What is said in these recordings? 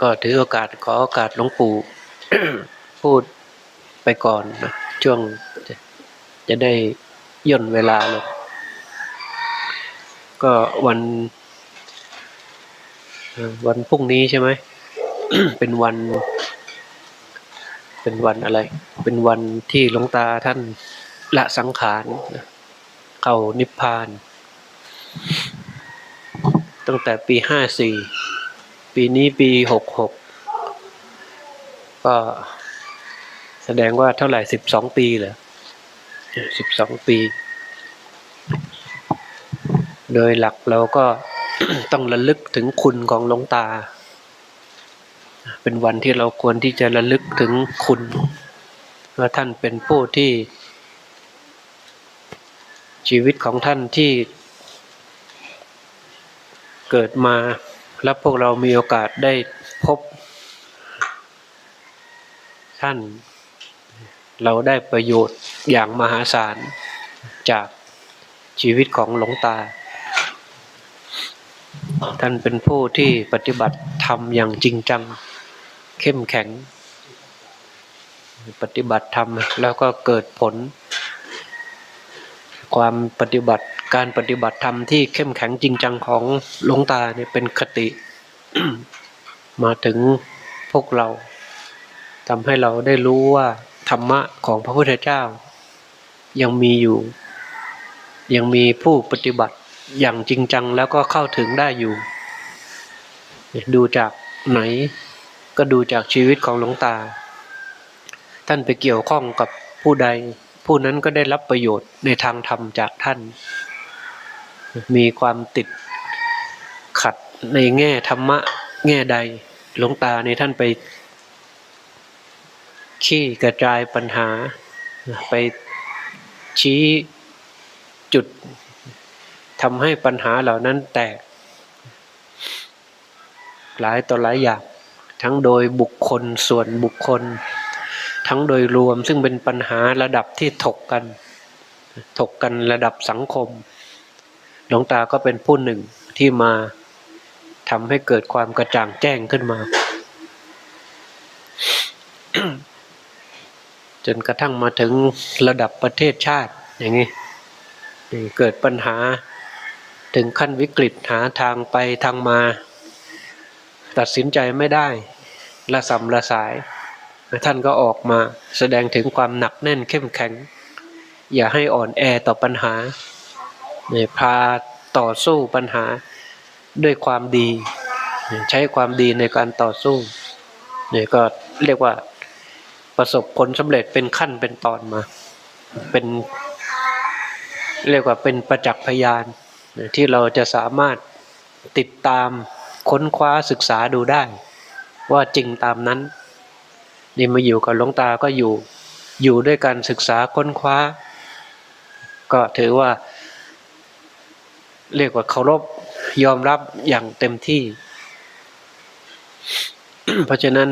ก็ถือโอกาสขอโอกาสหลวงปู่พูดไปก่อนนะช่วงจะจะได้ย่นเวลาลงก็วัน วันพรุ่งนี้ใช่ไหม เป็นวัน เป็นวันอะไร เป็นวันที่หลวงตาท่านละสังขารนะเข้านิพพาน ตั้งแต่ปีห้าสี่ ปีนี้ปีหกหกก็แสดงว่าเท่าไหร่สิบสองปีเหรอสิบสองปี โดยหลักเราก็ต้องระลึกถึงคุณของหลวงตา เป็นวันที่เราควรที่จะระลึกถึงคุณว่าท่านเป็นผู้ที่ ชีวิตของท่านที่เกิดมา และพวกเรามีโอกาสได้พบ ท่าน เราได้ประโยชน์อย่างมหาศาลจากชีวิตของหลวงตา ท่านเป็นผู้ที่ปฏิบัติธรรมอย่างจริงจัง เข้มแข็ง ปฏิบัติธรรมแล้วก็เกิดผล ความปฏิบัติ การปฏิบัติธรรมที่เข้มแข็งจริงจังของหลวงตาเนี่ยเป็นคติ มาถึงพวกเราทำให้เราได้รู้ว่าธรรมะของพระพุทธเจ้า ยังมีอยู่ ยังมีผู้ปฏิบัติอย่างจริงจังแล้วก็เข้าถึงได้อยู่ ดูจากไหนก็ดูจากชีวิตของหลวงตา ท่านไปเกี่ยวข้องกับผู้ใด ผู้นั้นก็ได้รับประโยชน์ในทางธรรมจากท่าน มีความติดขัดในแง่ธรรมะ แง่ใดหลวงตาในท่านไปขี้กระจายปัญหา ไปชี้จุดทำให้ปัญหาเหล่านั้นแตก หลายต่อหลายอย่างทั้งโดยบุคคลส่วนบุคคล ทั้งโดยรวมซึ่งเป็นปัญหาระดับที่ถกกัน ถกกันระดับสังคม หลวงตาก็เป็นผู้หนึ่งที่มาทำให้เกิดความกระจ่างแจ้งขึ้นมา จนกระทั่งมาถึงระดับประเทศชาติอย่างนี้เกิดปัญหาถึงขั้นวิกฤตหาทางไปทางมา ตัดสินใจไม่ได้ ละสำละสาย ท่านก็ออกมาแสดงถึงความหนักแน่นเข้มแข็ง อย่าให้อ่อนแอต่อปัญหา เนี่ยพาต่อสู้ปัญหาด้วยความดี ใช้ความดีในการต่อสู้เนี่ยก็เรียกว่าประสบผลสำเร็จเป็นขั้นเป็นตอนมา เป็นเรียกว่าเป็นประจักษ์พยานที่เราจะสามารถติดตามค้นคว้าศึกษาดูได้ ว่าจริงตามนั้น นี่มาอยู่กับหลวงตาก็อยู่อยู่ด้วยการศึกษาค้นคว้า ก็ถือว่า เรียกว่าเคารพยอมรับอย่างเต็มที่ เพราะฉะนั้น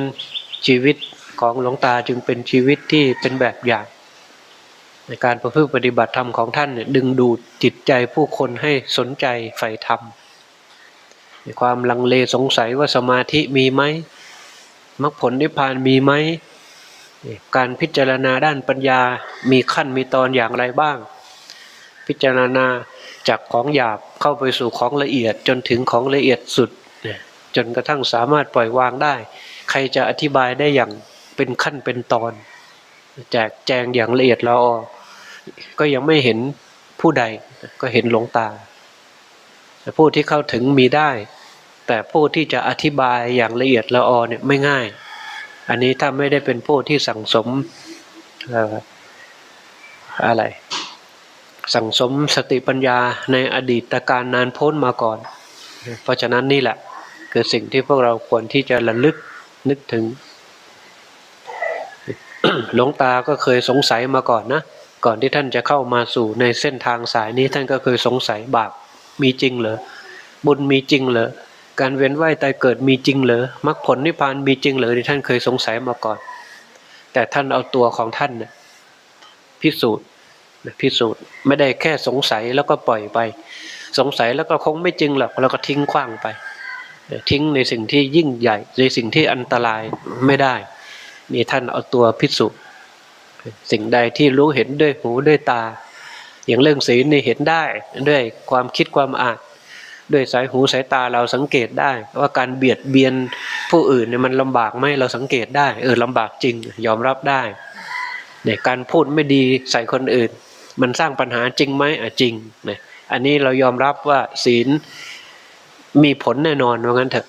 ชีวิตของหลวงตาจึงเป็นชีวิตที่เป็นแบบอย่าง ในการประพฤติปฏิบัติธรรมของท่านเนี่ยดึงดูดจิตใจผู้คนให้สนใจใฝ่ธรรมมีความลังเลสงสัยว่าสมาธิมีไหมมรรคผลนิพพานมีไหมการพิจารณาด้านปัญญามีขั้นมีตอนอย่างไรบ้าง พิจารณาจากของหยาบเข้าไปสู่ของละเอียดจนถึงของละเอียดสุด จนกระทั่งสามารถปล่อยวางได้ ใครจะอธิบายได้อย่างเป็นขั้นเป็นตอน แจกแจงอย่างละเอียดละออก็ยังไม่เห็นผู้ใดก็เห็นหลวงตา ผู้ที่เข้าถึงมีได้ แต่ผู้ที่จะอธิบายอย่างละเอียดละออเนี่ยไม่ง่าย อันนี้ถ้าไม่ได้เป็นผู้ที่สั่งสมอะไร สั่งสมสติปัญญาในอดีตการนานพ้นมาก่อน เพราะฉะนั้นนี่แหละคือสิ่งที่พวกเราควรที่จะระลึกนึกถึง หลวงตาก็เคยสงสัยมาก่อนนะ ก่อนที่ท่านจะเข้ามาสู่ในเส้นทางสายนี้ท่านก็เคยสงสัยบาปมีจริงเหรอ บุญมีจริงเหรอ การเวียนว่ายตายเกิดมีจริงเหรอ มรรคผลนิพพานมีจริงเหรอที่ท่านเคยสงสัยมาก่อน แต่ท่านเอาตัวของท่านพิสูจน์ พิสูจน์ไม่ได้แค่สงสัยแล้วก็ปล่อยไป สงสัยแล้วก็คงไม่จริงหรอกแล้วก็ทิ้งขว้างไป ทิ้งในสิ่งที่ยิ่งใหญ่ ในสิ่งที่อันตรายไม่ได้ นี่ท่านเอาตัวพิสูจน์สิ่งใดที่รู้เห็นด้วยหูด้วยตา อย่างเรื่องศีลนี่เห็นได้ด้วยความคิดความอ่านด้วยสายหูสายตาเราสังเกตได้ ว่าการเบียดเบียนผู้อื่นเนี่ยมันลำบากไหมเราสังเกตได้เออลำบากจริงยอมรับได้เนี่ยการพูดไม่ดีใส่คนอื่น มันสร้างปัญหาจริงไหมอะจริงนี่อันนี้เรายอมรับว่าศีลมีผลแน่นอนว่างั้นเถอะ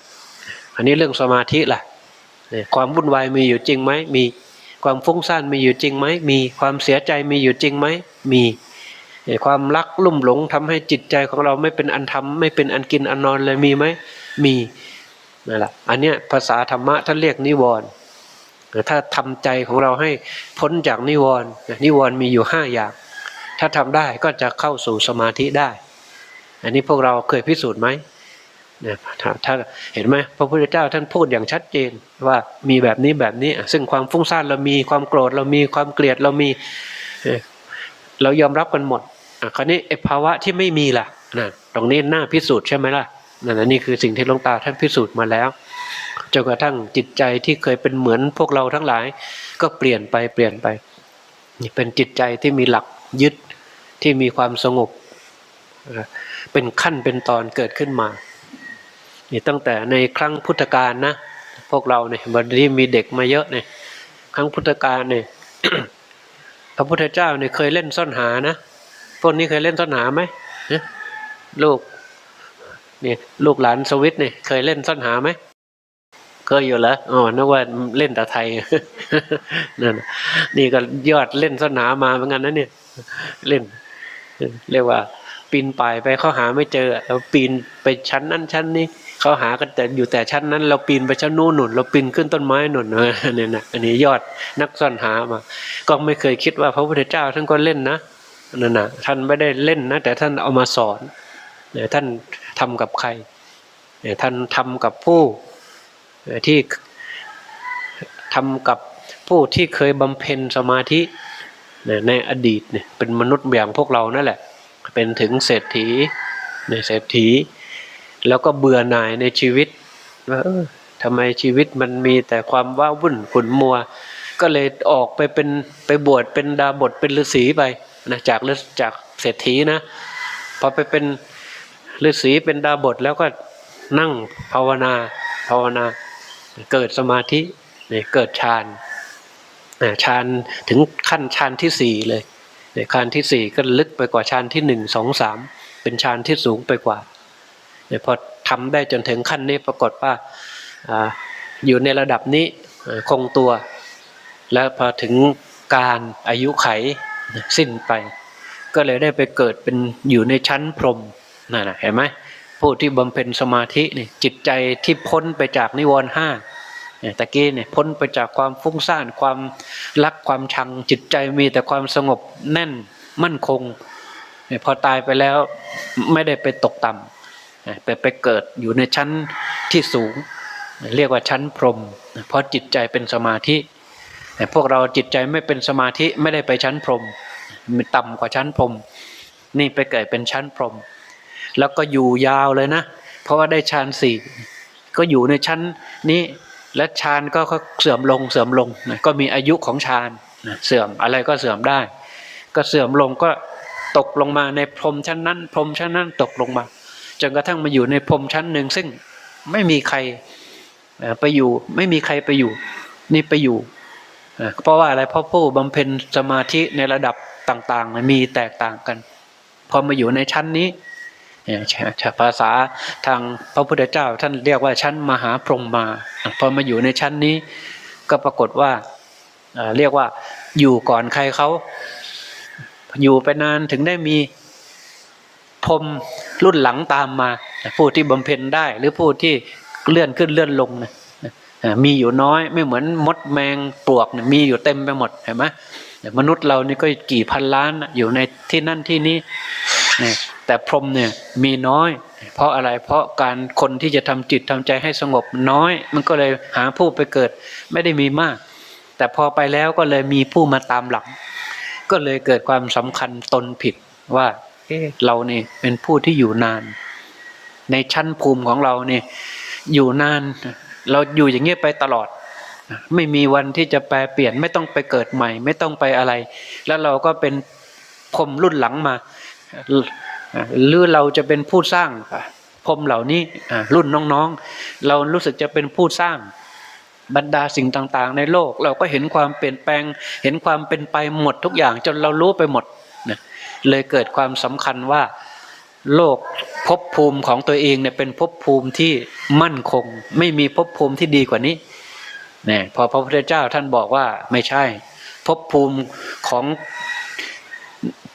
อันนี้เรื่องสมาธิล่ะความวุ่นวายมีอยู่จริงไหมมีความฟุ้งซ่านมีอยู่จริงไหมมีความเสียใจมีอยู่จริงไหมมีความรักลุ่มหลงทำให้จิตใจของเราไม่เป็นอันทำไม่เป็นอันกินอันนอนเลยมีไหมมีนั่นแหละอันเนี้ยภาษาธรรมะท่านเรียกนิวรณ์ถ้าทำใจของเราให้พ้นจากนิวรณ์นิวรณ์มีอยู่ห้าอย่าง ถ้าทำได้ก็จะเข้าสู่สมาธิได้ อันนี้พวกเราเคยพิสูจน์ไหมนี่ยถ้าถาเห็นไหมพระพุทธเจ้าท่านพูดอย่างชัดเจนว่ามีแบบนี้แบบนี้ ซึ่งความฟุ้งซ่านเรามีความโกรธเรามีความเกลียดเรามี เรายอมรับกันหมดอะคราวนี้ไอ้ภาวะที่ไม่มีล่ะนะตรงนี้น่าพิสูจน์ใช่ไหมล่ะนั่นนะนี่คือสิ่งที่หลวงตาท่านพิสูจน์มาแล้วจนกระทั่งจิตใจที่เคยเป็นเหมือนพวกเราทั้งหลาย ก็เปลี่ยนไปเปลี่ยนไป เป็นจิตใจที่มีหลักยึด ที่มีความสงบ เป็นขั้นเป็นตอนเกิดขึ้นมานี่ตั้งแต่ในครั้งพุทธกาลนะ พวกเราเนี่ยวันนี้มีเด็กมาเยอะเนี่ยครั้งพุทธกาลเนี่ยพระพุทธเจ้าเนี่ยเคยเล่นซ่อนหานะพวกนี้เคยเล่นซ่อนหาไหมลูกนี่ลูกหลานสวิตเนี่ยเคยเล่นซ่อนหาไหมเคยอยู่เหรออ๋อนึกว่าเล่นแต่ไทยนั่นนี่ก็ยอดเล่นซ่อนหามาเหมือนกันนะเนี่ยเล่น เรียกว่า ปีนป่ายไปเขาหาไม่เจอเราปีนไปชั้นนั้นชั้นนี้เขาหากันแต่อยู่แต่ชั้นนั้น เราปีนไปชั้นนู้นหนุนเราปีนขึ้นต้นไม้หนุนเออเนี่ยนะอันนี้ยอดนักซ่อนหามา ก็ไม่เคยคิดว่าพระพุทธเจ้าท่านก็เล่นนะนั่นนะท่านไม่ได้เล่นนะ แต่ท่านเอามาสอนเนี่ยท่านทำกับใครเนี่ยท่านทำกับผู้ที่ทำกับผู้ที่เคยบำเพ็ญสมาธิ ในอดีตเนี่ยเป็นมนุษย์อย่างพวกเรานั่นแหละ เป็นถึงเศรษฐีในเศรษฐี แล้วก็เบื่อหน่ายในชีวิตว่าเออทำไมชีวิตมันมีแต่ความว้าวุ่นขุนมัว ก็เลยออกไปเป็นไปบวชเป็นดาบทเป็นฤาษีไปนะจากจากเศรษฐีนะพอไปเป็นฤาษีเป็นดาบทแล้วก็นั่งภาวนาภาวนา เกิดสมาธิเกิดฌาน ฌานถึงขั้นฌานที่สี่เลยในฌานที่สี่ก็ลึกไปกว่าฌานที่หนึ่งสองสามเป็นฌานที่สูงไปกว่าเนี่ยพอทำได้จนถึงขั้นนี้ปรากฏว่าอยู่ในระดับนี้คงตัว แล้วพอถึงการอายุไขสิ้นไป ก็เลยได้ไปเกิดเป็นอยู่ในชั้นพรมนั่นนะเห็นไหมผู้ที่บำเพ็ญสมาธินี่จิตใจที่พ้นไปจากนิวรณ์ห้า ตะกี้เนี่ยพ้นไปจากความฟุ้งซ่านความรักความชังจิตใจมีแต่ความสงบแน่นมั่นคงเนี่ยพอตายไปแล้วไม่ได้ไปตกต่ำไปไปเกิดอยู่ในชั้นที่สูง เรียกว่าชั้นพรหมเพราะจิตใจเป็นสมาธิแต่พวกเราจิตใจไม่เป็นสมาธิไม่ได้ไปชั้นพรหมมันต่ำกว่าชั้นพรหมนี่ไปเกิดเป็นชั้นพรหมแล้วก็อยู่ยาวเลยนะ เพราะว่าได้ฌานสี่ก็อยู่ในชั้นนี้ และฌานก็เสื่อมลงเสื่อมลงนะก็มีอายุของฌานนะเสื่อมอะไรก็เสื่อมได้ ก็เสื่อมลงก็ตกลงมาในพรหมชั้นนั้น พรหมชั้นนั้นตกลงมา จนกระทั่งมาอยู่ในพรหมชั้นหนึ่งซึ่งไม่มีใครเอ่อไปอยู่ไม่มีใครไปอยู่นี่ไปอยู่เอ่อเพราะว่าอะไรเพราะผู้บำเพ็ญสมาธิในระดับต่างๆเนี่ยมีแตกต่างกัน พอมาอยู่ในชั้นนี้เนี่ย ภาษาทางพระพุทธเจ้าท่านเรียกว่าชั้นมหาพรหมมาพอมาอยู่ในชั้นนี้ ก็ปรากฏว่าเรียกว่าอยู่ก่อนใครเขาอยู่ไปนานถึงได้มีพรมรุ่นหลังตามมา ผู้ที่บำเพ็ญได้ หรือผู้ที่เลื่อนขึ้นเลื่อนลงนะมีอยู่น้อยไม่เหมือนมดแมงปลวกนี่ยมีอยู่เต็มไปหมดเห็นไหมมนุษย์เรานี่ก็กี่พันล้านอยู่ในที่นั่นที่นี้ เนี่ยแต่พรมเนี่ยมีน้อย เพราะอะไรเพราะการคนที่จะทำจิตทำใจให้สงบน้อย มันก็เลยหาผู้ไปเกิดไม่ได้มีมาก แต่พอไปแล้วก็เลยมีผู้มาตามหลัง ก็เลยเกิดความสำคัญตนผิดว่าเอ๊ะเราเนี่ยเป็นผู้ที่อยู่นาน ในชั้นภูมิของเราเนี่ยอยู่นาน เราอยู่อย่างเงี้ยไปตลอดไม่มีวันที่จะแปลเปลี่ยนไม่ต้องไปเกิดใหม่ ไม่ต้องไปอะไร แล้วเราก็เป็นพรมรุ่นหลังมา หรือเราจะเป็นผู้สร้างพรมเหล่านี้รุ่นน้องๆ เรารู้สึกจะเป็นผู้สร้างบรรดาสิ่งต่างๆ ในโลก เราก็เห็นความเปลี่ยนแปลง เห็นความเป็นไปหมดทุกอย่าง จนเรารู้ไปหมดนะเลยเกิดความสำคัญว่า โลกภพภูมิของตัวเองเนี่ยเป็นภพภูมิที่มั่นคง ไม่มีภพภูมิที่ดีกว่านี้เนี่ยพอพระพุทธเจ้าท่านบอกว่าไม่ใช่ภพภูมิของ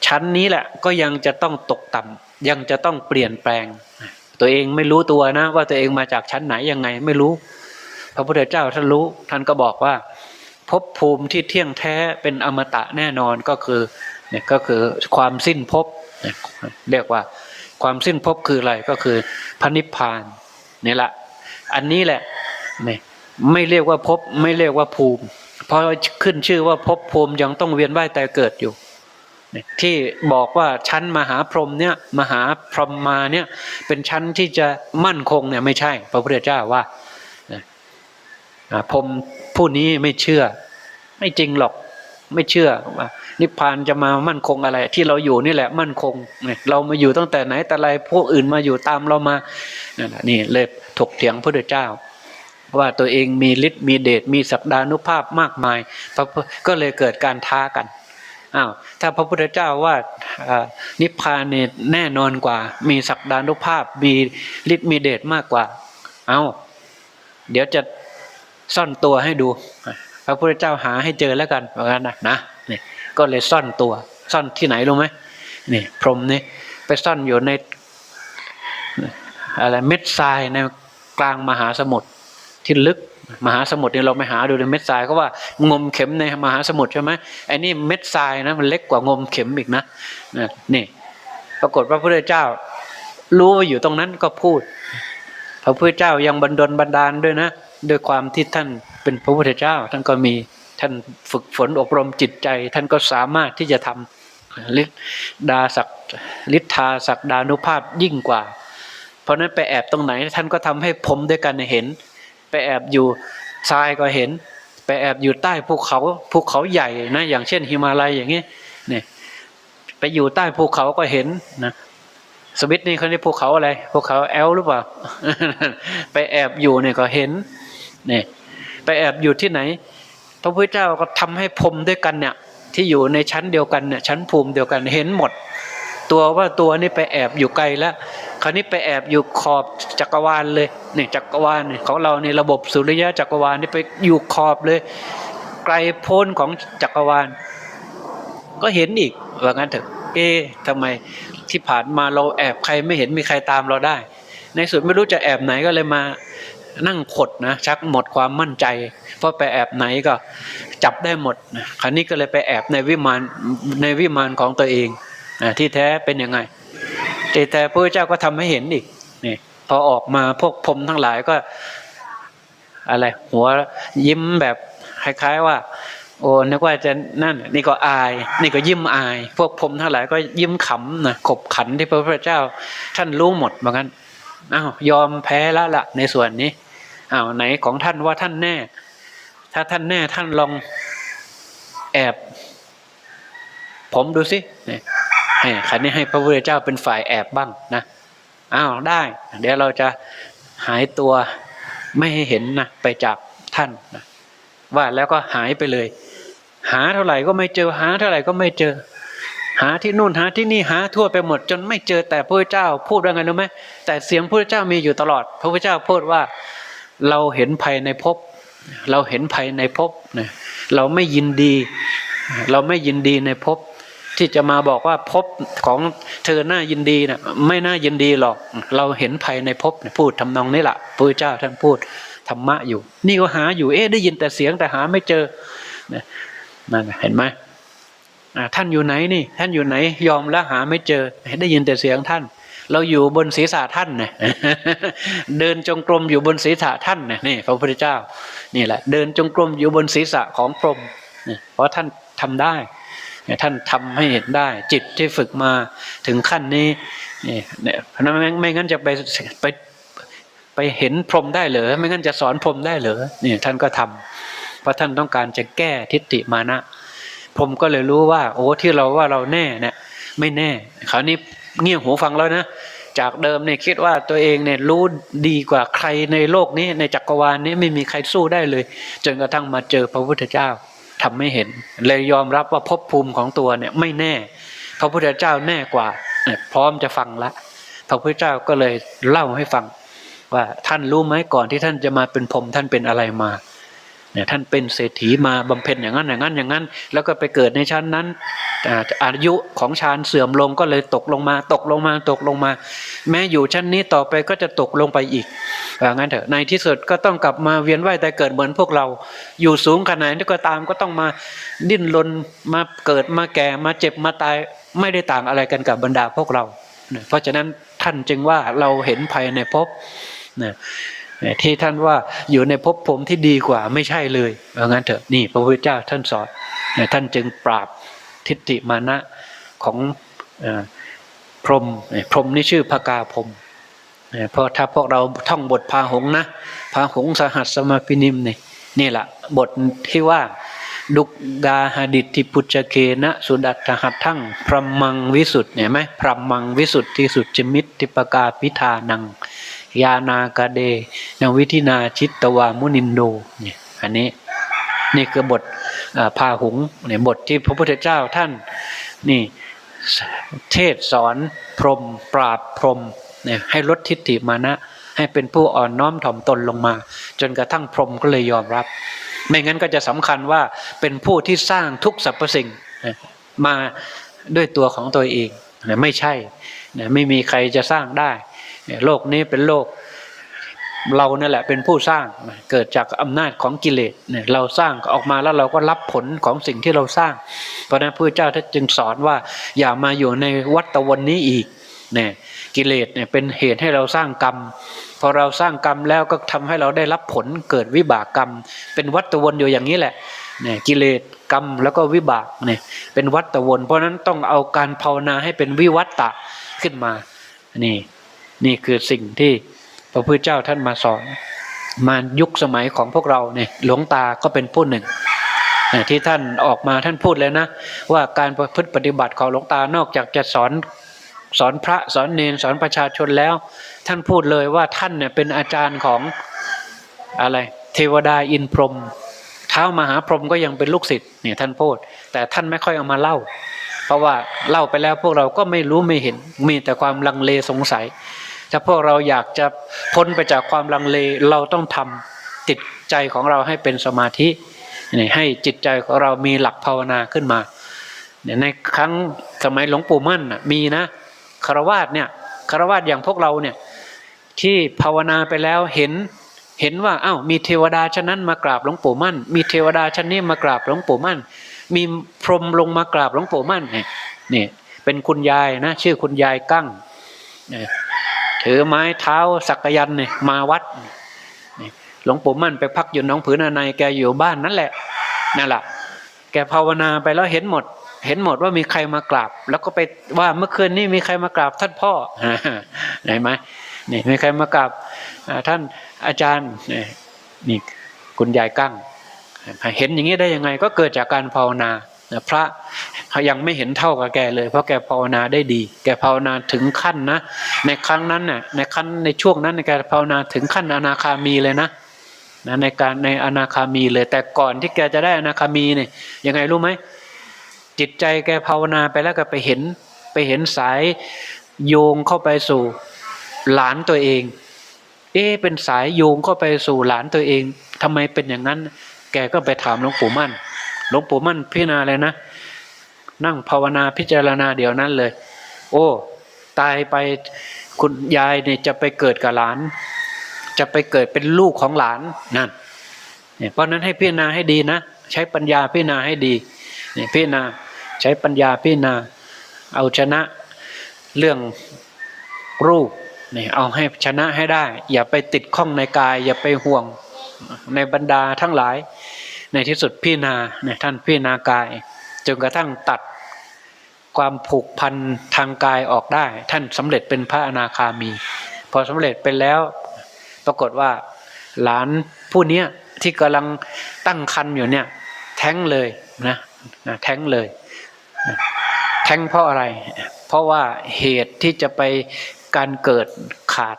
ชั้นนี้แหละก็ยังจะต้องตกต่ำยังจะต้องเปลี่ยนแปลง ตัวเองไม่รู้ตัวนะ ว่าตัวเองมาจากชั้นไหนยังไงไม่รู้ พระพุทธเจ้าท่านรู้ท่านก็บอกว่าภพภูมิที่เที่ยงแท้เป็นอมตะแน่นอนก็คือเนี่ยก็คือความสิ้นภพเรียกว่าความสิ้นภพคืออะไรก็คือพระนิพพานนี่แหละอันนี้แหละเนี่ยไม่เรียกว่าภพไม่เรียกว่าภูมิ เพราะขึ้นชื่อว่าภพภูมิยังต้องเวียนว่ายแต่เกิดอยู่ ที่บอกว่าชั้นมหาพรหมเนี่ยมหาพรหมมาเนี่ยเป็นชั้นที่จะมั่นคงเนี่ยไม่ใช่ พระพุทธเจ้าว่าพรหมผู้นี้ไม่เชื่อ ไม่จริงหรอกไม่เชื่อว่านิพพานจะมามั่นคงอะไร ที่เราอยู่นี่แหละมั่นคงเรามาอยู่ตั้งแต่ไหนแต่ไรพวกอื่นมาอยู่ตามเรามานี่นี่เลยถกเถียงพระพุทธเจ้าว่าตัวเองมีฤทธิ์มีเดชมีศักดานุภาพมากมายพระก็เลยเกิดการท้ากัน อ้าวถ้าพระพุทธเจ้าว่านิพพานเนี่ยแน่นอนกว่า มีศักดานุภาพมีฤทธิ์มีเดชมากกว่า เอาเดี๋ยวจะซ่อนตัวให้ดู พระพุทธเจ้าหาให้เจอแล้วกันว่างั้นนะนะนี่ก็เลยซ่อนตัว ซ่อนที่ไหนรู้ไหมนี่พรหมนี่ไปซ่อนอยู่ในอะไรเม็ดทรายในกลางมหาสมุทรที่ลึก มหาสมุทรเนี่ยเราไปหาดูในเม็ดทรายเขาว่างมเข็มในมหาสมุทรใช่ไหมไอ้นี่เม็ดทรายนะมันเล็กกว่างมเข็มอีกนะนี่ ปรากฏพระพุทธเจ้า รู้ว่าอยู่ตรงนั้นก็พูด พระพุทธเจ้ายังบันดลบันดาลด้วยนะด้วยความที่ท่านเป็นพระพุทธเจ้า ท่านก็มีท่านฝึกฝนอบรมจิตใจ ท่านก็สามารถที่จะทำฤทธดาศักฤทธาศักดานุภาพยิ่งกว่า เพราะนั้นไปแอบตรงไหน ท่านก็ทำให้ผมด้วยกันเห็น ไปแอบอยู่ทรายก็เห็น ไปแอบอยู่ใต้ภูเขาภูเขาใหญ่นะอย่างเช่นหิมาลัยอย่างนี้เนี่ยไปอยู่ใต้ภูเขาก็เห็นนะสวิตนี่เขาเรียกภูเขาอะไรภูเขาแอลหรือเปล่า ไปแอบอยู่เนี่ยก็เห็นเนี่ยไปแอบอยู่ที่ไหน พระพุทธเจ้าก็ทำให้พรมด้วยกันเนี่ยที่อยู่ในชั้นเดียวกันเนี่ยชั้นภูมิเดียวกันเห็นหมด ตัวว่าตัวนี่ไปแอบอยู่ไกลแล้วคราวนี้ไปแอบอยู่ขอบจักรวาลเลยนี่จักรวาลของเราในระบบสุริยะจักรวาลนี่ไปอยู่ขอบเลย ไกลโพ้นของจักรวาล ก็เห็นอีกว่างั้นเถอะ เอ๊ะทำไมที่ผ่านมาเราแอบใครไม่เห็นมีใครตามเราได้ ในสุดไม่รู้จะแอบไหนก็เลยมานั่งขดนะชักหมดความมั่นใจ เพราะไปแอบไหนก็จับได้หมดนะคราวนี้ก็เลยไปแอบในวิมานในวิมานของตัวเอง ที่แท้เป็นยังไงแต่แต่พระเจ้าก็ทำให้เห็นอีกนี่พอออกมาพวกพรมทั้งหลายก็ อะไร หัวยิ้มแบบคล้ายๆว่า โอ้นึกว่าจะนั่น นี่ก็อาย นี่ก็ยิ้มอาย พวกพรมทั้งหลายก็ยิ้มขำนะขบขันที่พระพุทธเจ้า ท่านรู้หมดเหมือนกันอ้าวยอมแพ้แล้วละในส่วนนี้อ้าวไหนของท่านว่าท่านแน่ ถ้าท่านแน่ท่านลองแอบ ผมดูสิเนี่ย คันนี้ให้พระพุทธเจ้าเป็นฝ่ายแอบบ้างนะอ้าวได้ เดี๋ยวเราจะหายตัวไม่ให้เห็นนะไปจากท่านนะว่าแล้วก็หายไปเลย หาเท่าไหร่ก็ไม่เจอหาเท่าไหร่ก็ไม่เจอ หาที่นู่นหาที่นี่หาทั่วไปหมด จนไม่เจอแต่พระเจ้าพูดว่าไงรู้ไหมแต่เสียงพระเจ้ามีอยู่ตลอด พระพุทธเจ้าพูดว่าเราเห็นภายในภพเราเห็นภายในภพนะเราไม่ยินดี เราไม่ยินดีในภพ ที่จะมาบอกว่าภพของเธอน่ายินดีนะไม่น่ายินดีหรอก เราเห็นภายในภพพูดทำนองนี้แหละพระเจ้าท่านพูดธรรมะอยู่ นี่ก็หาอยู่เอ๊ะได้ยินแต่เสียงแต่หาไม่เจอนั่นเห็นไหมท่านอยู่ไหนนี่ ท่านอยู่ไหน ยอมแล้วหาไม่เจอ ได้ยินแต่เสียงท่าน เราอยู่บนศีรษะท่านนะเดินจงกรมอยู่บนศีรษะท่านนะนี่พระพุทธเจ้า นี่แหละ เดินจงกรมอยู่บนศีรษะของพรหมเพราะท่านทำได้ ท่านทำให้เห็นได้ จิตที่ฝึกมาถึงขั้นนี้นี่เนี่ยเพราะนั้นไม่งั้นจะไปไปไปเห็นพรหมได้เหรอไม่งั้นจะสอนพรหมได้เหรอเนี่ยท่านก็ทำเพราะท่านต้องการจะแก้ทิฏฐิมานะพรหมก็เลยรู้ว่า โอ้ที่เราว่าเราแน่เนี่ยไม่แน่คราวนี้เงี่ยหูฟังแล้วนะจากเดิมเนี่ยคิดว่าตัวเองเนี่ยรู้ดีกว่าใครในโลกนี้ในจักรวาลนี้ไม่มีใครสู้ได้เลย จนกระทั่งมาเจอพระพุทธเจ้า ทำไม่เห็น เลยยอมรับว่าภพภูมิของตัวเนี่ยไม่แน่ พระพุทธเจ้าแน่กว่าพร้อมจะฟังละพระพุทธเจ้าก็เลยเล่าให้ฟัง ว่าท่านรู้ไหมก่อนที่ท่านจะมาเป็นพรหมท่านเป็นอะไรมาเนี่ยท่านเป็นเศรษฐีมาบำเพ็ญอย่างนั้นอย่างนั้นอย่างนั้น แล้วก็ไปเกิดในชั้นนั้นอาอายุของฌานเสื่อมลงก็เลยตกลงมา ตกลงมาตกลงมา แม้อยู่ชั้นนี้ต่อไปก็จะตกลงไปอีก ว่างั้นเถอะในที่สุดก็ต้องกลับมาเวียนว่ายแต่เกิดเหมือนพวกเรา อยู่สูงขนาดนี้ก็ตามก็ต้องมาดิ้นรนมาเกิดมาแก่มาเจ็บมาตายไม่ได้ต่างอะไรกันกับบรรดาพวกเรา เพราะฉะนั้นท่านจึงว่าเราเห็นภายในภพนที่ท่านว่าอยู่ในภพภูมิที่ดีกว่าไม่ใช่เลยว่างั้นเถอะนี่พระพุทธเจ้าท่านสอนท่านจึงปราบทิฏฐิมานะของอพรหมพรหมนี่ชื่อพกาพรหม เพราะถ้าพวกเราท่องบทพาหงนะพาหงสหัสสมาพินิมนี่นี่แหละบทที่ว่าดุกดาหดิตทิปุจเคนะสุดัตถหัตทั้งพรหมังวิสุทธ์เนี่ยไหมพรหมังวิสุทธิสุจมิตรทิปกาพิธานัง ยานากาเดนวิธินาชิตตวามุนินโดเนี่ยอันนี้นี่คือบทอพาหุงเนี่ยบทที่พระพุทธเจ้าท่านนี่เทศสอนพรหมปราบพรหม เนี่ยให้ลดทิฏฐิมานะ ให้เป็นผู้อ่อนน้อมถ่อมตนลงมา จนกระทั่งพรหมก็เลยยอมรับ ไม่งั้นก็จะสำคัญว่าเป็นผู้ที่สร้างทุกสรรพสิ่งมาด้วยตัวของตัวเองไม่ใช่ไม่มีใครจะสร้างได้โลกนี้เป็นโลกเราเนั่นแหละเป็นผู้สร้างเกิดจากอำนาจของกิเลสเนี่ยเราสร้างออกมาแล้วเราก็รับผลของสิ่งที่เราสร้าง เพราะฉะนั้นพระเจ้าท่านจึงสอนว่าอย่ามาอยู่ในวัฏวนนี้อีกเนี่ย กิเลสเนี่ยเป็นเหตุให้เราสร้างกรรม พอเราสร้างกรรมแล้วก็ทำให้เราได้รับผลเกิดวิบากกรรม เป็นวัฏวนอยู่อย่างนี้แหละเนี่ยกิเลสกรรมแล้วก็วิบากเนี่ยเป็นวัฏวน เพราะนั้นต้องเอาการภาวนาให้เป็นวิวัตตะขึ้นมานี่นี่คือสิ่งที่พระพุทธเจ้าท่านมาสอนมายุคสมัยของพวกเราเนี่ยหลวงตาก็เป็นผู้หนึ่งที่ท่านออกมาท่านพูดเลยนะ ว่าการประพฤติปฏิบัติของหลวงตานอกจากจะสอน สอนพระสอนเนนสอนประชาชนแล้ว ท่านพูดเลยว่าท่านเนี่ยเป็นอาจารย์ของอะไร เทวดาอินพรหมเท้ามหาพรหมก็ยังเป็นลูกศิษย์เนี่ยท่านพูด แต่ท่านไม่ค่อยเอามาเล่า เพราะว่าเล่าไปแล้วพวกเราก็ไม่รู้ไม่เห็น มีแต่ความลังเลสงสัย ถ้าพวกเราอยากจะพ้นไปจากความลังเลเราต้องทำจิตใจของเราให้เป็นสมาธิให้จิตใจของเรามีหลักภาวนาขึ้นมาเนี่ยในครั้งสมัยหลวงปู่มั่นมีนะ คารวาสเนี่ยคารวาสอย่างพวกเราเนี่ยที่ภาวนาไปแล้วเห็นเห็นว่าอ้าวมีเทวดาชั้นนั้นมากราบหลวงปู่มั่น มีเทวดาชั้นนี้มากราบหลวงปู่มั่น มีพรหมลงมากราบหลวงปู่มั่นเนี่ยนี่เป็นคุณยายนะชื่อคุณยายกั้งเถือไม้เท้าสักยันเนี่ยมาวัดหลวงปู่มั่นไปพักอยู่น้องผืนนาในแกอยู่บ้านนั่นแหละนั่นแหละแกภาวนาไปแล้วเห็นหมด เห็นหมดว่ามีใครมากราบ แล้วก็ไปว่าเมื่อคืนนี้มีใครมากราบท่านพ่อเห็นไหมนี่มีใครมากราบท่านอาจารย์นี่คุณยายกั้ง เห็นอย่างนี้ได้ยังไงก็เกิดจากการภาวนาพระเขายังไม่เห็นเท่ากับแกเลย เพราะแกภาวนาได้ดี แกภาวนาถึงขั้นนะในครั้งนั้นน่ะในขั้นในช่วงนั้นในกภาวนาถึงขั้นอนาคามีเลยนะนะในการในอนาคามีเลย แต่ก่อนที่แกจะได้อนาคามีเนี่ยยังไงรู้ไหม จิตใจแกภาวนาไปแล้วก็ไปเห็นไปเห็นสายโยงเข้าไปสู่หลานตัวเอง เอ๊เป็นสายโยงเข้าไปสู่หลานตัวเองทำไมเป็นอย่างนั้น แกก็ไปถามหลวงปู่มั่นหลวงปู่มั่นพิจารณาเลยนะ นั่งภาวนาพิจารณาเดียวนั้นเลย โอ้ ตายไปคุณยายเนี่ยจะไปเกิดกับหลาน จะไปเกิดเป็นลูกของหลานนั่นเนี่ยเพราะนั้นให้พิจารณาให้ดีนะ ใช้ปัญญาพิจารณาให้ดีเนี่ยพิจารณา ใช้ปัญญาพิจารณาเอาชนะเรื่องรูปเนี่ยเอาให้ชนะให้ได้ อย่าไปติดข้องในกาย อย่าไปห่วงในบรรดาทั้งหลาย ในที่สุดพิจารณาเนี่ยท่านพิจารณากายจนกระทั่งตัดความผูกพันทางกายออกได้ ท่านสำเร็จเป็นพระอนาคามี พอสำเร็จไปแล้วปรากฏว่าหลานผู้เนี้ยที่กำลังตั้งคันอยู่เนี่ยแท้งเลยนะนะแท้งเลย แท้งเพราะอะไร เพราะว่าเหตุที่จะไปการเกิดขาด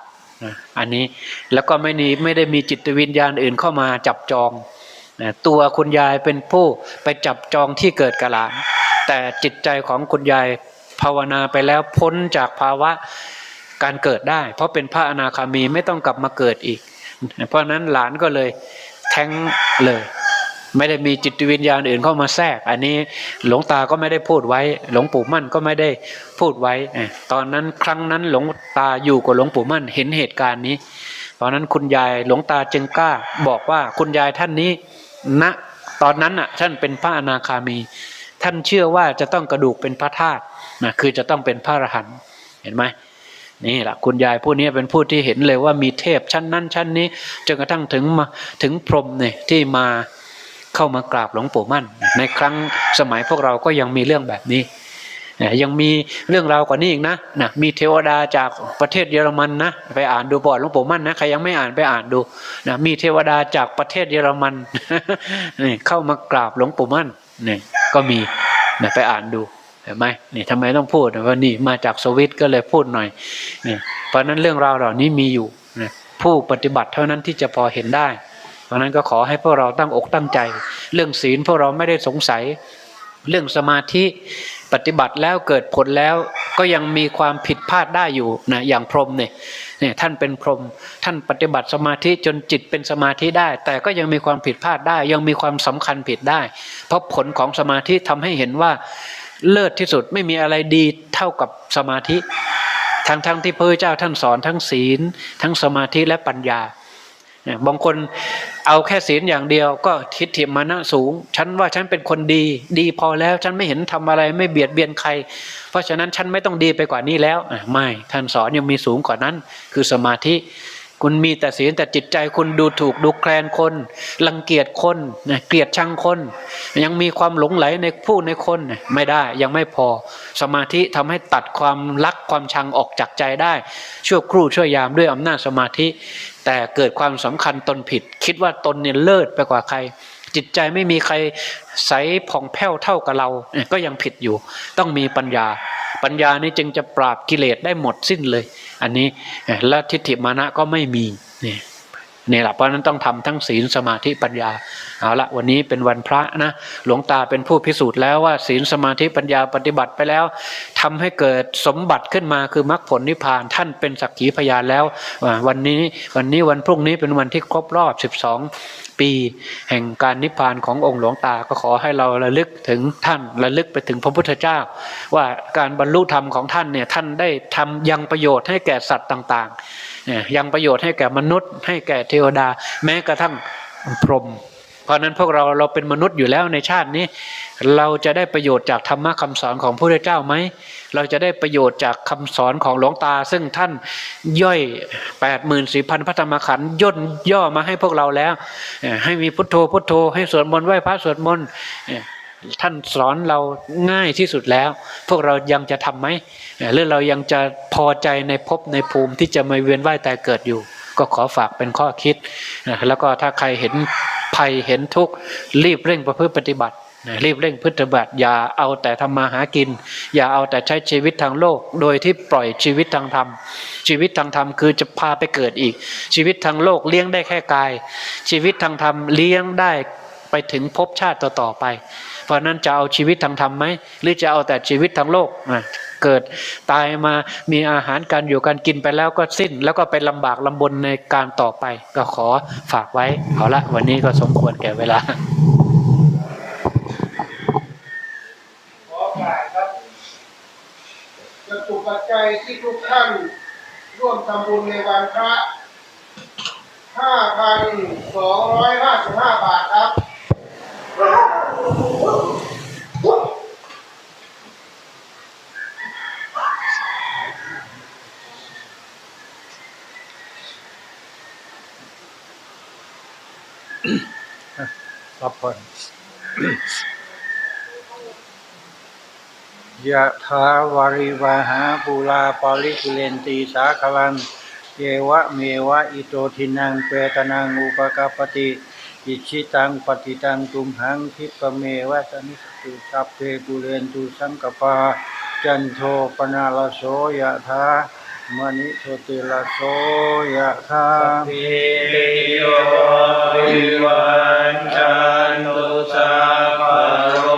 อันนี้แล้วก็ไม่นีไม่ได้มีจิตวิญญาณอื่นเข้ามาจับจอง ตัวคุณยายเป็นผู้ไปจับจองที่เกิดกะหลานแต่จิตใจของคุณยายภาวนาไปแล้วพ้นจากภาวะการเกิดได้ เพราะเป็นพระอนาคามีไม่ต้องกลับมาเกิดอีก เพราะฉะนั้นหลานก็เลยแท้งเลย ไม่ได้มีจิตวิญญาณอื่นเข้ามาแทรก อันนี้หลวงตาก็ไม่ได้พูดไว้ หลวงปู่มั่นก็ไม่ได้พูดไว้ ตอนนั้นครั้งนั้นหลวงตาอยู่กับหลวงปู่มั่นเห็นเหตุการณ์นี้เพราะนั้นคุณยายหลวงตาจึงกล้าบอกว่าคุณยายท่านนี้ณตอนนั้นน่ะท่านเป็นพระอนาคามี ท่านเชื่อว่าจะต้องกระดูกเป็นพระธาตุนะคือจะต้องเป็นพระอรหันต์เห็นไหมนี่แหละคุณยายผู้นี้เป็นผู้ที่เห็นเลยว่ามีเทพชั้นนั้นชั้นนี้จนกระทั่งถึงมาถึงพรหมเนี่ยที่มา เข้ามากราบหลวงปู่มั่น ในครั้งสมัยพวกเราก็ยังมีเรื่องแบบนี้ยังมีเรื่องราวกว่านี้อีกนะนะมีเทวดาจากประเทศเยอรมันนะไปอ่านดูบอร์ดหลวงปู่มั่นนะใครยังไม่อ่านไปอ่านดูนะมีเทวดาจากประเทศเยอรมันนี่เข้ามากราบหลวงปู่มั่นนี่ก็มีนะไปอ่านดูเห็นไหมนี่ทำไมต้องพูดว่านี่มาจากสวิตก็เลยพูดหน่อยนี่เพราะฉะนั้นเรื่องราวเหล่านี้มีอยู่นะผู้ปฏิบัติเท่านั้นที่จะพอเห็นได้ เพราะนั้นก็ขอให้พวกเราตั้งอกตั้งใจ เรื่องศีลพวกเราไม่ได้สงสัย เรื่องสมาธิปฏิบัติแล้วเกิดผลแล้วก็ยังมีความผิดพลาดได้อยู่นะอย่างพรหมเนี่ยเนี่ยท่านเป็นพรหมท่านปฏิบัติสมาธิจนจิตเป็นสมาธิได้ แต่ก็ยังมีความผิดพลาดได้ ยังมีความสำคัญผิดได้ เพราะผลของสมาธิทำให้เห็นว่าเลิศที่สุดไม่มีอะไรดีเท่ากับสมาธิ ทั้งทั้งที่พระเจ้าท่านสอนทั้งศีล ทั้งสมาธิและปัญญาเนี่ยบางคน เอาแค่ศีลอย่างเดียวก็ทิฏฐิมานะสูง ฉันว่าฉันเป็นคนดี ดีพอแล้วฉันไม่เห็นทำอะไรไม่เบียดเบียนใคร เพราะฉะนั้นฉันไม่ต้องดีไปกว่านี้แล้วไม่ท่านสอนยังมีสูงกว่านั้น คือสมาธิ คุณมีแต่ศีลแต่จิตใจคุณดูถูกดูแคลนคนรังเกียจคนนะเกลียดชังคน ยังมีความหลงไหลในผู้ในคนนะไม่ได้ยังไม่พอ สมาธิทำให้ตัดความรักความชังออกจากใจได้ชั่วครู่ชั่วยามด้วยอำนาจสมาธิ แต่เกิดความสำคัญตนผิด คิดว่าตนเนี่ยเลิศไปกว่าใคร จิตใจไม่มีใครใสผ่องแผ้วเท่ากับเรา ก็ยังผิดอยู่ ต้องมีปัญญา ปัญญานี้จึงจะปราบกิเลสได้หมดสิ้นเลย อันนี้และทิฏฐิมานะก็ไม่มีนี่ นี่แหละเพราะนั้นต้องทำทั้งศีลสมาธิปัญญาเอาละวันนี้เป็นวันพระนะหลวงตาเป็นผู้พิสูจน์แล้วว่าศีลสมาธิปัญญาปฏิบัติไปแล้วทำให้เกิดสมบัติขึ้นมาคือมรรคผลนิพพานท่านเป็นสักขีพยานแล้ว วันนี้วันนี้วันพรุ่งนี้เป็นวันที่ครบรอบ 12ปีแห่งการนิพพานขององค์หลวงตาก็ขอให้เราระลึกถึงท่านระลึกไปถึงพระพุทธเจ้า ว่าการบรรลุธรรมของท่านเนี่ยท่านได้ทำยังประโยชน์ให้แก่สัตว์ต่าง ๆ ยังประโยชน์ให้แก่มนุษย์ ให้แก่เทวดา แม้กระทั่งพรหมเพราะนั้นพวกเราเราเป็นมนุษย์อยู่แล้วในชาตินี้ เราจะได้ประโยชน์จากธรรมะคำสอนของพระเจ้าไหมเราจะได้ประโยชน์จากคำสอนของหลวงตา ซึ่งท่านย่อย8ปดหมื่นสี่พันพระธรรมขันธ์ย่นย่อมาให้พวกเราแล้ว ให้มีพุทโธพุทโธ ให้สวดมนต์ไหว้พระสวดมนต์ ท่านสอนเราง่ายที่สุดแล้ว พวกเรายังจะทำไหมหรือเรายังจะพอใจในภพในภูมิที่จะมาเวียนว่ายตายเกิดอยู่ ก็ขอฝากเป็นข้อคิด แล้วก็ถ้าใครเห็นภัยเห็นทุกข์รีบเร่งประพฤติปฏิบัติรีบเร่งพฤติบัติอย่าเอาแต่ทำมาหากิน อย่าเอาแต่ใช้ชีวิตทางโลก โดยที่ปล่อยชีวิตทางธรรม ชีวิตทางธรรมคือจะพาไปเกิดอีก ชีวิตทางโลกเลี้ยงได้แค่กาย ชีวิตทางธรรมเลี้ยงได้ไปถึงภพชาติต่อๆไป เพราะนั้นจะเอาชีวิตทางธรรมไหมหรือจะเอาแต่ชีวิตทางโลกอะเกิดตายมามีอาหารการอยู่การกินไปแล้วก็สิ้น แล้วก็ไปลำบากลำบนในการต่อไป ก็ขอฝากไว้เอาละวันนี้ก็สมควรแก่เวลาขอฝ่ายครับจตุปัจจัยที่ทุกท่านร่วมทำบุญในวันพระ5,255 บาทครับ รับผ่อยะถาวาริวาหาปูลาปอริกุเลนตีสาคลัง เยวะเมวะอิโตทินังเปตนังอุปกปปติ อิชิตังปฏิตังตุมหังคิปเมวะสนิสตุสัพเพปุเรนตุสังกปา จันโทปนาลโสยะธามณิโชติลโสยะธาพิโยวิวันจันตุสัพพโร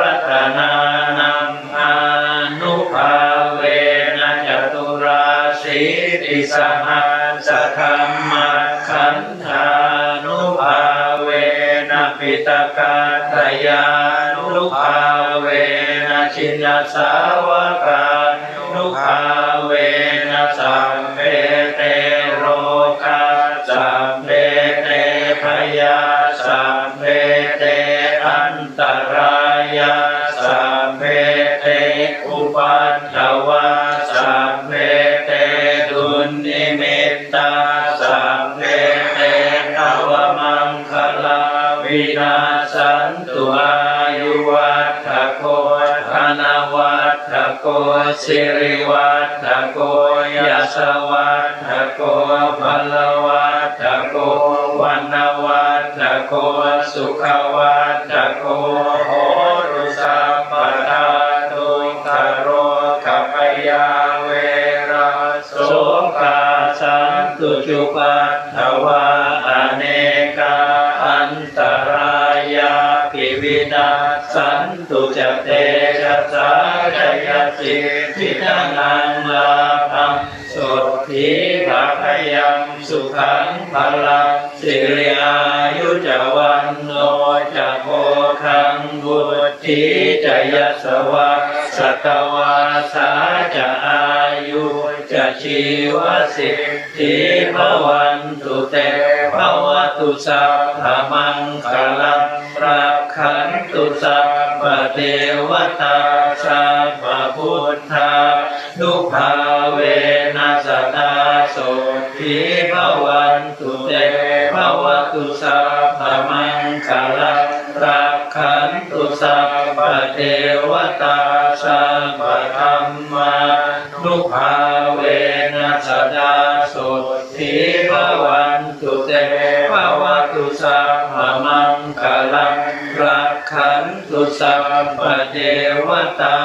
รัตนานังอานุภาเวนะจตุราสีติสหัสธรรมขันธานุภาเวนะปิตกาตยานุภาเวนะชินสาวกา สิริวัฏโกยสวัฏโกพลวัฏโกวันนวัฏโกสุขวัฏโกโหตุสัพพทาตุคโรกัปยาเวราโสกาสันตุจุปัฏฐวาอเนกาอันตรายาปิวินาสันตุจเตชะสาจยสิทิทังังลาภังสุขีภาพยังสุขังพลังสิริอายุจวันโนจะโพคังบุตติจยสวะสตวาสาจะอายุจะชีวสิทธิภวันตุเตภวตุสัพพมังคลังรักขันตุสัพพเทวตา ภาเวนัสตาโสทิภวันตุเตภวตุสัพพมังคลังรักขันตุสัพพเทวตาสัพพธรรมานุภาเวนัสตาโสทิภวันตุเตภวตุสัพพมังคลังรักขันตุสัพพเทวตา